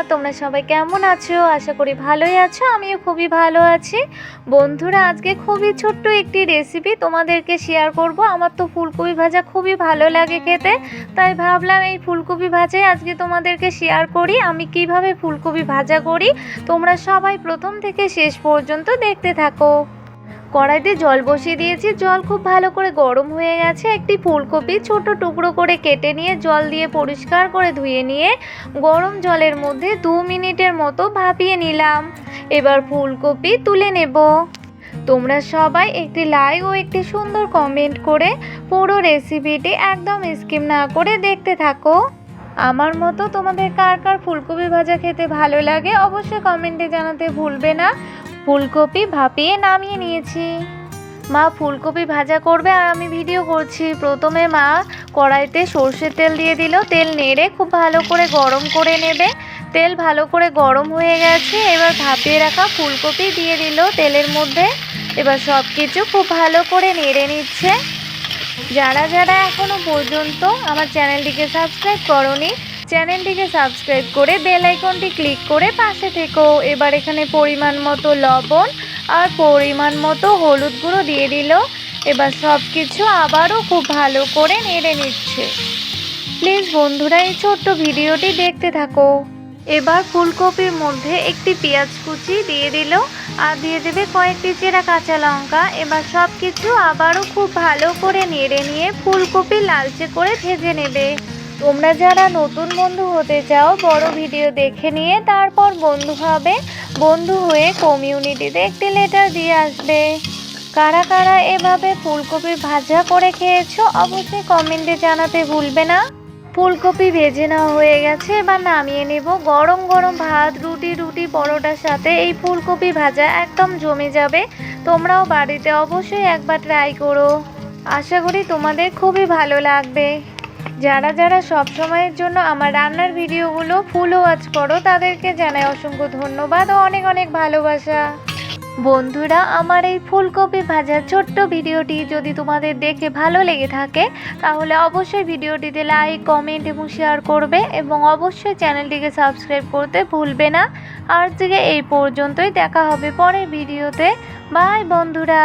সবাই কেমন আছো? আশা করি ভালোই আছো, আমিও খুবই ভালো আছি। বন্ধুরা, আজকে খুবই ছোট্ট একটি রেসিপি তোমাদেরকে শেয়ার করব। আমার তো ফুলকপি ভাজা খুবই ভালো লাগে খেতে, তাই ভাবলাম এই ফুলকপি ভাজাই আজকে তোমাদেরকে শেয়ার করি। আমি কীভাবে ফুলকপি ভাজা করি, তোমরা সবাই প্রথম থেকে শেষ পর্যন্ত দেখতে থাকো। কড়াইতে জল বসিয়ে দিয়েছি। জল খুব ভালো করে গরম হয়ে গেছে। একটি ফুলকপি ছোট টুকরো করে কেটে নিয়ে জল দিয়ে পরিষ্কার করে ধুয়ে নিয়ে গরম জলের মধ্যে দু মিনিটের মতো ভাপিয়ে নিলাম। এবার ফুলকপি তুলে নেব। তোমরা সবাই একটি লাইক ও একটি সুন্দর কমেন্ট করে পুরো রেসিপিটি একদম স্কিম না করে দেখতে থাকো। আমার মতো তোমাদের কার কার ফুলকপি ভাজা খেতে ভালো লাগে অবশ্যই কমেন্টে জানাতে ভুলবে না। ফুলকপি ভাপিয়ে নামিয়ে নিয়েছি। মা ফুলকপি ভাজা করবে আর আমি ভিডিও করছি। প্রথমে মা কড়াইতে সর্ষের তেল দিয়ে দিল। তেল নেড়ে খুব ভালো করে গরম করে নেবে। তেল ভালো করে গরম হয়ে গেছে। এবার ভাপিয়ে রাখা ফুলকপি দিয়ে দিল তেলের মধ্যে। এবার সব কিছু খুব ভালো করে নেড়ে নিচ্ছে। যারা যারা এখনও পর্যন্ত আমার চ্যানেলটিকে সাবস্ক্রাইব করনি চ্যানেলটিকে সাবস্ক্রাইব করে বেল আইকনটি ক্লিক করে পাশে থেকো। এবার এখানে পরিমাণ মতো লবণ আর পরিমাণ মতো হলুদ গুঁড়ো দিয়ে দিল। এবার সব কিছু আবারও খুব ভালো করে নেড়ে নিচ্ছে। প্লিজ বন্ধুরা, এই ছোট্ট ভিডিওটি দেখতে থাকো। এবার ফুলকপির মধ্যে একটি পেঁয়াজ কুচি দিয়ে দিল আর দিয়ে দেবে কয়েকটি চেরা কাঁচা লঙ্কা। এবার সব কিছু আবারও খুব ভালো করে নেড়ে নিয়ে ফুলকপি লালচে করে ভেজে নেবে। তোমরা যারা নতুন বন্ধু হতে চাও, বড় ভিডিও দেখে নিয়ে তারপর বন্ধু হবে বন্ধু হয়ে কমিউনিটিতে একটি লেটার দিয়ে আসবে। কারা কারা এভাবে ফুলকপি ভাজা করে খেয়েছো, অবশ্যই কমেন্টে জানাতে ভুলবে না। ফুলকপি ভেজে নেওয়া হয়ে গেছে, এবার নামিয়ে নেব। গরম গরম ভাত, রুটি রুটি, পরোটার সাথে এই ফুলকপি ভাজা একদম জমে যাবে। তোমরাও বাড়িতে অবশ্যই একবার ট্রাই করো। আশা করি তোমাদের খুবই ভালো লাগবে। যারা যারা সব সময়ের জন্য আমার রান্নার ভিডিওগুলো ফুল ওয়াচ করো, তাদেরকে জানাই অসংখ্য ধন্যবাদ ও অনেক অনেক ভালোবাসা। বন্ধুরা, আমার এই ফুলকপি ভাজার ছোট্ট ভিডিওটি যদি তোমাদের দেখে ভালো লেগে থাকে, তাহলে অবশ্যই ভিডিওটিতে লাইক কমেন্ট এবং শেয়ার করবে এবং অবশ্যই চ্যানেলটিকে সাবস্ক্রাইব করতে ভুলবে না। আর থেকে এই পর্যন্তই, দেখা হবে পরের ভিডিওতে। বাই বন্ধুরা।